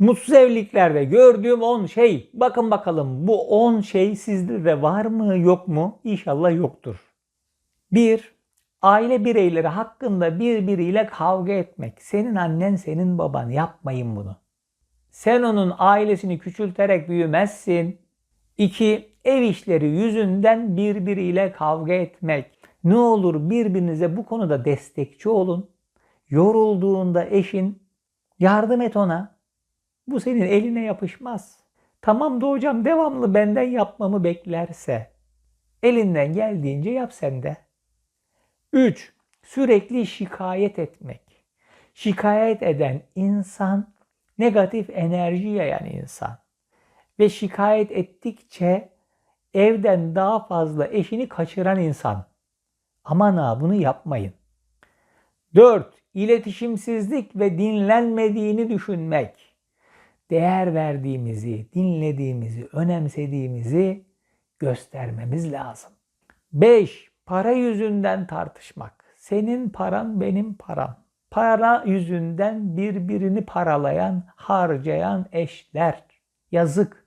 Mutsuz evliliklerde gördüğüm 10 şey. Bakın bakalım bu 10 şey sizde de var mı yok mu? İnşallah yoktur. 1. Aile bireyleri hakkında birbiriyle kavga etmek. Senin annen, senin baban yapmayın bunu. Sen onun ailesini küçülterek büyümezsin. 2. Ev işleri yüzünden birbiriyle kavga etmek. Ne olur birbirinize bu konuda destekçi olun. Yorulduğunda eşin yardım et ona. Bu senin eline yapışmaz. Tamam da hocam devamlı benden yapmamı beklerse elinden geldiğince yap sen de. 3. Sürekli şikayet etmek. Şikayet eden insan negatif enerji yayan insan. Ve şikayet ettikçe evden daha fazla eşini kaçıran insan. Aman ha bunu yapmayın. 4. İletişimsizlik ve dinlenmediğini düşünmek. Değer verdiğimizi, dinlediğimizi, önemsediğimizi göstermemiz lazım. 5. Para yüzünden tartışmak. Senin paran benim param. Para yüzünden birbirini paralayan, harcayan eşler. Yazık.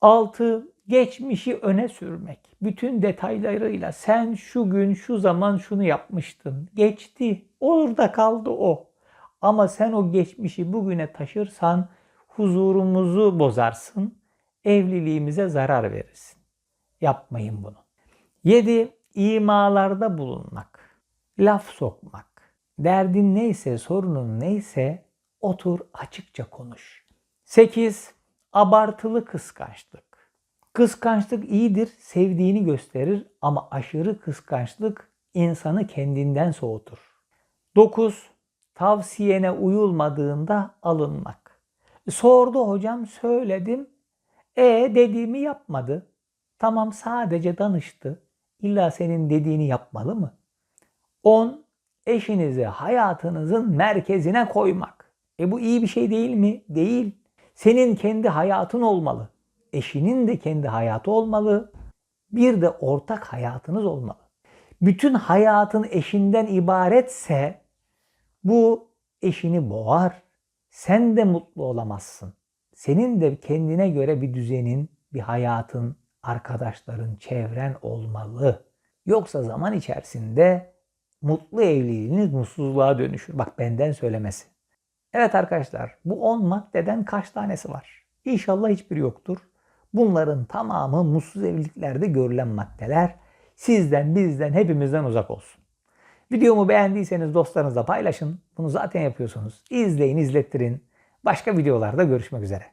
6. Geçmişi öne sürmek. Bütün detaylarıyla sen şu gün şu zaman şunu yapmıştın. Geçti. Orada kaldı o. Ama sen o geçmişi bugüne taşırsan huzurumuzu bozarsın. Evliliğimize zarar verirsin. Yapmayın bunu. 7. İmalarda bulunmak. Laf sokmak. Derdin neyse, sorunun neyse otur açıkça konuş. 8. Abartılı kıskançlık. Kıskançlık iyidir, sevdiğini gösterir ama aşırı kıskançlık insanı kendinden soğutur. 9. Tavsiyene uyulmadığında alınmak. Sordu hocam söyledim. E dediğimi yapmadı. Tamam sadece danıştı. İlla senin dediğini yapmalı mı? 10. Eşinizi hayatınızın merkezine koymak. E bu iyi bir şey değil mi? Değil. Senin kendi hayatın olmalı. Eşinin de kendi hayatı olmalı. Bir de ortak hayatınız olmalı. Bütün hayatın eşinden ibaretse bu eşini boğar. Sen de mutlu olamazsın. Senin de kendine göre bir düzenin, bir hayatın, arkadaşların, çevren olmalı. Yoksa zaman içerisinde mutlu evliliğiniz mutsuzluğa dönüşür. Bak benden söylemesi. Evet arkadaşlar bu 10 maddeden kaç tanesi var? İnşallah hiçbiri yoktur. Bunların tamamı mutsuz evliliklerde görülen maddeler. Sizden, bizden, hepimizden uzak olsun. Videomu beğendiyseniz dostlarınızla paylaşın. Bunu zaten yapıyorsunuz. İzleyin, izlettirin. Başka videolarda görüşmek üzere.